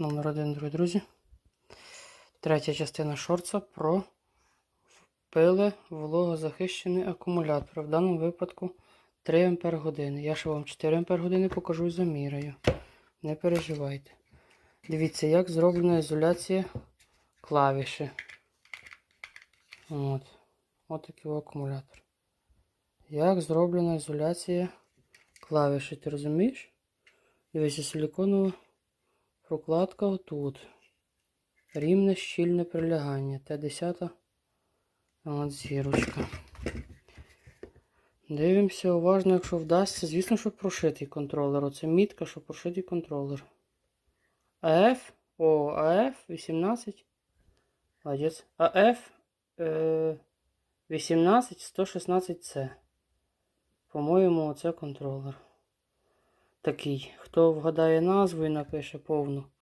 номер один, дорогі друзі. Третя частина шорца про пили вологозахищений акумулятор. В даному випадку 3 Ампер години. Я ще вам 4 Ампер години покажу і заміряю. Не переживайте. Дивіться, як зроблена ізоляція клавіші. От. От такий акумулятор. Як зроблена ізоляція клавіші, ти розумієш? Дивіться, силіконова прокладка отут. Рівне щільне прилягання. Т10. От зірочка. Дивимося уважно, якщо вдасться. Звісно, що прошитий контролер. Оце мітка, що прошитий контролер. АФ. О, АФ 18. Молодець. АФ е, 18 116С. По-моєму, оце контролер. Такий. Хто вгадає назву і напише повну.